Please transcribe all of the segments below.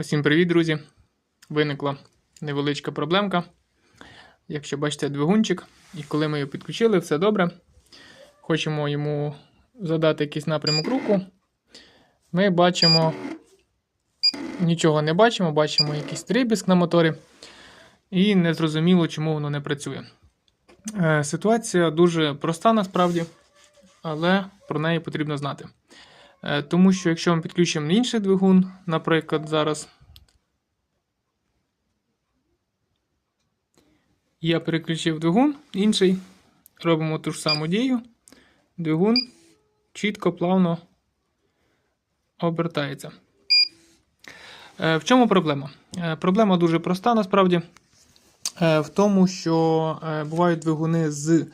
Усім привіт, друзі! Виникла невеличка проблемка. Якщо бачите двигунчик, і коли ми його підключили, все добре. Хочемо йому задати якийсь напрямок руху. Ми бачимо, нічого не бачимо, бачимо якийсь трибіск на моторі. І не зрозуміло, чому воно не працює. Е, Ситуація дуже проста насправді, але про неї потрібно знати. Е, Тому що якщо ми підключимо інший двигун, наприклад, зараз я переключив двигун інший, робимо ту ж саму дію. Двигун чітко, плавно обертається. Е, В чому проблема? Е, Проблема дуже проста насправді. В тому, що бувають двигуни з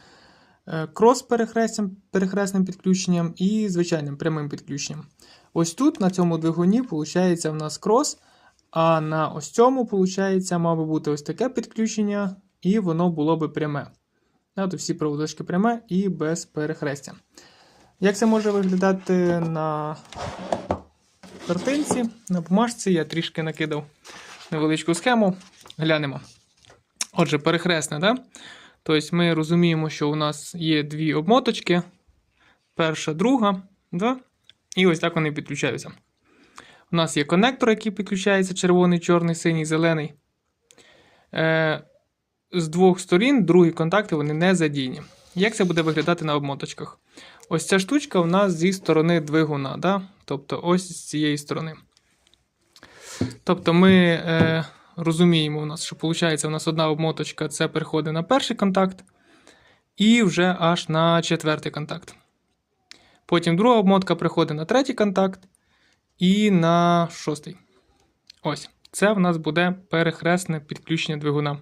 е, крос-перехресним перехресним підключенням і звичайним прямим підключенням. Ось тут, на цьому двигуні, виходить, в нас крос, а на ось цьому, виходить, мав би бути ось таке підключення, і воно було би пряме. От всі проводочки пряме і без перехрестя. Як це може виглядати на картинці, на бумажці, я трішки накидав невеличку схему. Глянемо. Отже, перехресне, да? Тобто ми розуміємо, що у нас є дві обмоточки. Перша, друга, да? і ось так вони підключаються. У нас є конектор, який підключається червоний, чорний, синій, зелений. Е, з двох сторін другі контакти вони не задійні. Як це буде виглядати на обмоточках? Ось ця штучка у нас зі сторони двигуна, да? тобто ось з цієї сторони. Тобто ми е, розуміємо, у нас, що виходить, у нас одна обмоточка це переходить на перший контакт, і вже аж на четвертий контакт. Потім друга обмотка приходить на третій контакт і на шостий. Ось. Це в нас буде перехресне підключення двигуна.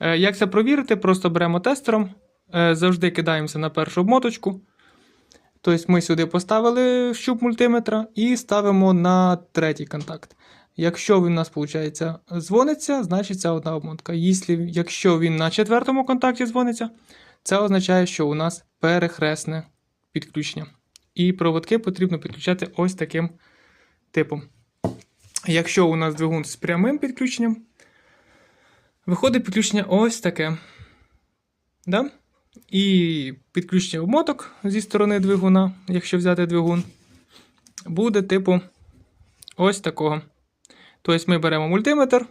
Е, Як це провірити? Просто беремо тестером, е, завжди кидаємося на першу обмоточку. Тобто ми сюди поставили щуп мультиметра і ставимо на третій контакт. Якщо він у нас, виходить, дзвониться, значить це одна обмотка. Якщо, він на четвертому контакті дзвониться, це означає, що у нас перехресне підключення. І проводки потрібно підключати ось таким типом. Якщо у нас двигун з прямим підключенням, виходить підключення ось таке. Да? І підключення обмоток зі сторони двигуна, якщо взяти двигун, буде типу ось такого. Тобто ми беремо мультиметр,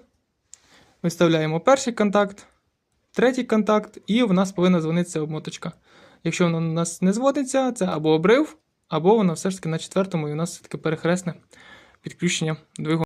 виставляємо перший контакт, третій контакт, і в нас повинна дзвонитися обмоточка. Якщо вона у нас не зводиться, це або обрив, або вона все ж таки на четвертому, і у нас все таки перехресне підключення двигуна.